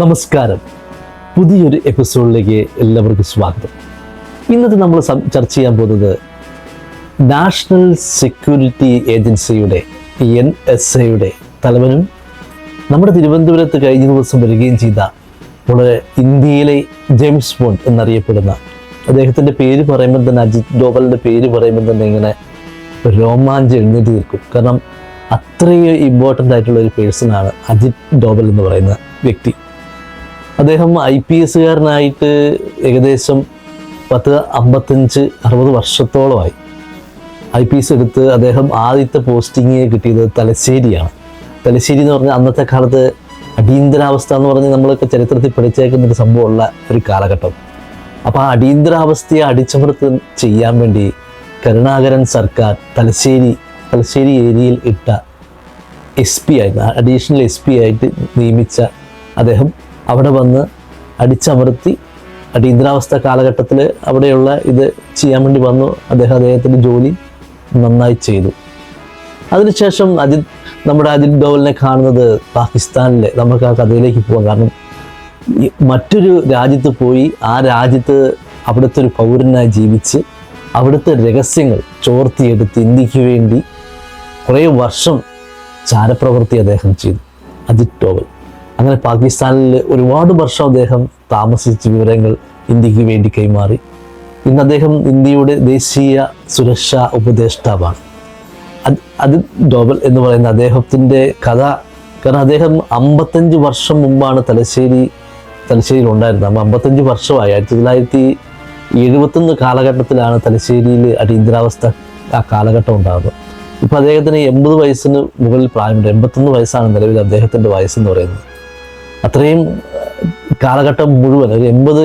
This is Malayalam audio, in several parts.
നമസ്കാരം. പുതിയൊരു എപ്പിസോഡിലേക്ക് എല്ലാവർക്കും സ്വാഗതം. ഇന്നത്തെ നമ്മൾ ചർച്ച ചെയ്യാൻ പോകുന്നത് നാഷണൽ സെക്യൂരിറ്റി ഏജൻസിയുടെ എൻ എസ് എയുടെ തലവനും നമ്മുടെ തിരുവനന്തപുരത്ത് കഴിഞ്ഞ ദിവസം വരികയും ചെയ്ത വളരെ ഇന്ത്യയിലെ ജെയിംസ് ബോണ്ട് എന്നറിയപ്പെടുന്ന അദ്ദേഹത്തിന്റെ പേര് പറയുമ്പോൾ തന്നെ അജിത് ഡോവലിന്റെ പേര് പറയുമ്പോൾ തന്നെ ഇങ്ങനെ രോമാഞ്ചം എഴുന്നേറ്റ് തീർക്കും കാരണം അത്രയും ഇമ്പോർട്ടന്റ് ആയിട്ടുള്ള ഒരു പേഴ്സണാണ് അജിത് ഡോവൽ എന്ന് പറയുന്ന വ്യക്തി. അദ്ദേഹം ഐ പി എസ്സുകാരനായിട്ട് ഏകദേശം പത്ത് അമ്പത്തഞ്ച് അറുപത് വർഷത്തോളമായി. ഐ പി എസ് എടുത്ത് അദ്ദേഹം ആദ്യത്തെ പോസ്റ്റിംഗ് കിട്ടിയത് തലശ്ശേരിയാണ്. തലശ്ശേരി എന്ന് പറഞ്ഞാൽ അന്നത്തെ കാലത്ത് അടിയന്തരാവസ്ഥ എന്ന് പറഞ്ഞ് നമ്മളൊക്കെ ചരിത്രത്തിൽ പഠിച്ചേക്കുന്ന ഒരു സംഭവമുള്ള ഒരു കാലഘട്ടം. അപ്പോൾ ആ അടിയന്തരാവസ്ഥയെ അടിച്ചമർത്ത് ചെയ്യാൻ വേണ്ടി കരുണാകരൻ സർക്കാർ തലശ്ശേരി തലശ്ശേരി ഏരിയയിൽ ഇട്ട എസ് പി ആയിരുന്നു. അഡീഷണൽ എസ് പി ആയിട്ട് നിയമിച്ച അദ്ദേഹം അവിടെ വന്ന് അടിച്ചമർത്തി അടിയന്തരാവസ്ഥ കാലഘട്ടത്തിൽ അവിടെയുള്ള ഇത് ചെയ്യാൻ വേണ്ടി വന്നു. അദ്ദേഹം അദ്ദേഹത്തിന്റെ ജോലി നന്നായി ചെയ്തു. അതിനുശേഷം അജിത് നമ്മുടെ അജിത് ഡോവലിനെ കാണുന്നത് പാകിസ്ഥാനിലെ നമുക്ക് ആ കഥയിലേക്ക് പോകാം. കാരണം മറ്റൊരു രാജ്യത്ത് പോയി ആ രാജ്യത്ത് അവിടുത്തെ ഒരു പൗരനായി ജീവിച്ച് അവിടുത്തെ രഹസ്യങ്ങൾ ചോർത്തിയെടുത്ത് ഇന്ത്യയ്ക്ക് വേണ്ടി കുറേ വർഷം ചാരപ്രവൃത്തി അദ്ദേഹം ചെയ്തു. അജിത് ഡോവൽ. അങ്ങനെ പാകിസ്ഥാനിൽ ഒരുപാട് വർഷം അദ്ദേഹം താമസിച്ച് വിവരങ്ങൾ ഇന്ത്യയ്ക്ക് വേണ്ടി കൈമാറി. ഇന്ന് അദ്ദേഹം ഇന്ത്യയുടെ ദേശീയ സുരക്ഷാ ഉപദേഷ്ടാവാണ്. അത് ഡോബൽ എന്ന് പറയുന്ന അദ്ദേഹത്തിന്റെ കഥ കാരണം അദ്ദേഹം അമ്പത്തഞ്ച് വർഷം മുമ്പാണ് തലശ്ശേരി തലശ്ശേരിയിൽ ഉണ്ടായിരുന്നത്. അപ്പം അമ്പത്തഞ്ച് വർഷമായി. ആയിരത്തി തൊള്ളായിരത്തി എഴുപത്തൊന്ന് കാലഘട്ടത്തിലാണ് തലശ്ശേരിയിൽ അടിയന്തരാവസ്ഥ ആ കാലഘട്ടം ഉണ്ടാകുന്നത് ഇപ്പം അദ്ദേഹത്തിന് എൺപത് വയസ്സിന് മുകളിൽ പ്രായമുണ്ട്. എൺപത്തൊന്ന് വയസ്സാണ് നിലവിൽ അദ്ദേഹത്തിന്റെ വയസ്സെന്ന് പറയുന്നത്. അത്രയും കാലഘട്ടം മുഴുവൻ ഒരു എൺപത്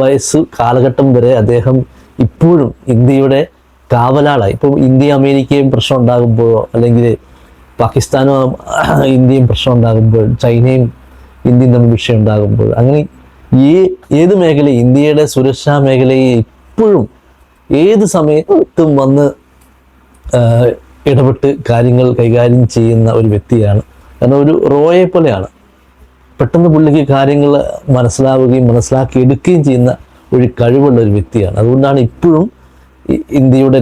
വയസ്സ് കാലഘട്ടം വരെ അദ്ദേഹം ഇപ്പോഴും ഇന്ത്യയുടെ കാവലാളായി. ഇപ്പം ഇന്ത്യ അമേരിക്കയും പ്രശ്നം ഉണ്ടാകുമ്പോഴോ അല്ലെങ്കിൽ പാകിസ്ഥാനോ ഇന്ത്യയും പ്രശ്നം ഉണ്ടാകുമ്പോൾ ചൈനയും ഇന്ത്യയും തമ്മിൽ വിഷയം ഉണ്ടാകുമ്പോൾ അങ്ങനെ ഈ ഏത് മേഖല ഇന്ത്യയുടെ സുരക്ഷാ മേഖലയെ ഇപ്പോഴും ഏത് സമയത്തും വന്ന് ഇടപെട്ട് കാര്യങ്ങൾ കൈകാര്യം ചെയ്യുന്ന ഒരു വ്യക്തിയാണ്. കാരണം ഒരു റോയെ പോലെയാണ്. പെട്ടെന്ന് പുള്ളിക്ക് കാര്യങ്ങൾ മനസ്സിലാവുകയും മനസ്സിലാക്കി എടുക്കുകയും ചെയ്യുന്ന ഒരു കഴിവുള്ള ഒരു വ്യക്തിയാണ്. അതുകൊണ്ടാണ് ഇപ്പോഴും ഇന്ത്യയുടെ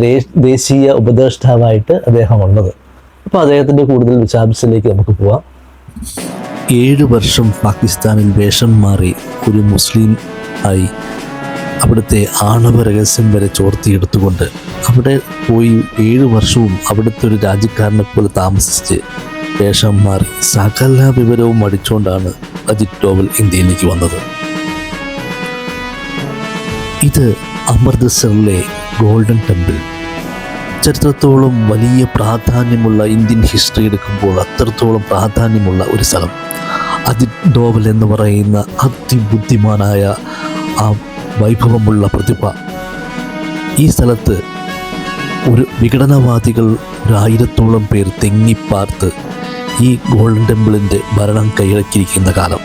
ദേശീയ ഉപദേഷ്ടാവായിട്ട് അദ്ദേഹം ഉള്ളത് അപ്പോൾ അദ്ദേഹത്തിന്റെ കൂടുതൽ വിശാംശത്തിലേക്ക് നമുക്ക് പോവാം. ഏഴ് വർഷം പാകിസ്ഥാനിൽ വേഷം മാറി ഒരു മുസ്ലിം ആയി അവിടുത്തെ ആണവ രഹസ്യം വരെ ചോർത്തിയെടുത്തുകൊണ്ട് അവിടെ പോയി ഏഴ് വർഷവും അവിടുത്തെ ഒരു രാജ്യക്കാരനെ പോലെ താമസിച്ച് വേഷം മാറി സകല വിവരവും അടിച്ചുകൊണ്ടാണ് അജിത് ഡോവൽ ഇന്ത്യയിലേക്ക് വന്നത്. ഇത് അമൃത്സറിലെ ഗോൾഡൻ ടെമ്പിൾ. ചരിത്രത്തോളം വലിയ പ്രാധാന്യമുള്ള ഇന്ത്യൻ ഹിസ്റ്ററി എടുക്കുമ്പോൾ അത്രത്തോളം പ്രാധാന്യമുള്ള ഒരു സ്ഥലം. അജിത് ഡോവൽ എന്ന് പറയുന്ന അതിബുദ്ധിമാനായ ആ വൈഭവമുള്ള പ്രതിഭ. ഈ സ്ഥലത്ത് ഒരു വിഘടനവാദികൾ ഒരായിരത്തോളം പേർ തെങ്ങിപ്പാർത്ത് ഈ ഗോൾഡൻ ടെമ്പിളിന്റെ ഭരണം കൈയടക്കിയിരിക്കുന്ന കാലം.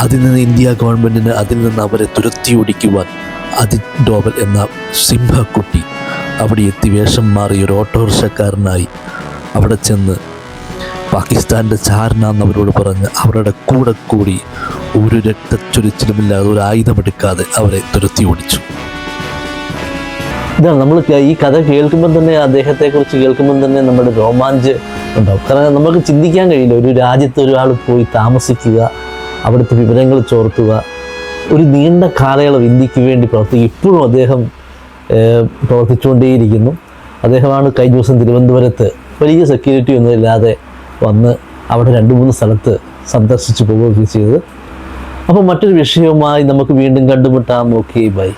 അതിൽ നിന്ന് ഇന്ത്യ ഗവൺമെന്റിന് അതിൽ നിന്ന് അവരെ തുരത്തി ഓടിക്കുവാൻ അജിത് ഡോബൽ എന്ന സിംഹക്കുട്ടി അവിടെ എത്തി വേഷം മാറി ഒരു ഓട്ടോറിക്ഷക്കാരനായി അവിടെ ചെന്ന് പാകിസ്ഥാന്റെ ചാരനാന്ന് അവരോട് പറഞ്ഞ് അവരുടെ കൂടെ കൂടി ഒരു രക്തച്ചൊരിച്ചിലുമില്ലാതെ ഒരു ആയുധമെടുക്കാതെ അവരെ തുരത്തി ഓടിച്ചു. ഇതാണ് നമ്മൾ ഈ കഥ കേൾക്കുമ്പോൾ തന്നെ അദ്ദേഹത്തെക്കുറിച്ച് കേൾക്കുമ്പോൾ തന്നെ നമ്മുടെ രോമാഞ്ച് ഉണ്ടാവും. കാരണം നമുക്ക് ചിന്തിക്കാൻ കഴിയില്ല. ഒരു രാജ്യത്ത് ഒരാൾ പോയി താമസിക്കുക അവിടുത്തെ വിവരങ്ങൾ ചോർത്തുക ഒരു നീണ്ട കാലയളവ് ഇന്ത്യയ്ക്ക് വേണ്ടി പ്രവർത്തിക്കുക. ഇപ്പോഴും അദ്ദേഹം പ്രവർത്തിച്ചുകൊണ്ടേയിരിക്കുന്നു. അദ്ദേഹമാണ് കഴിഞ്ഞ ദിവസം തിരുവനന്തപുരത്ത് വലിയ സെക്യൂരിറ്റി ഒന്നുമില്ലാതെ വന്ന് അവിടെ രണ്ട് മൂന്ന് സ്ഥലത്ത് സന്ദർശിച്ച് പോവുകയൊക്കെ ചെയ്തത്. അപ്പോൾ മറ്റൊരു വിഷയവുമായി നമുക്ക് വീണ്ടും കണ്ടുമുട്ടാം. Okay bye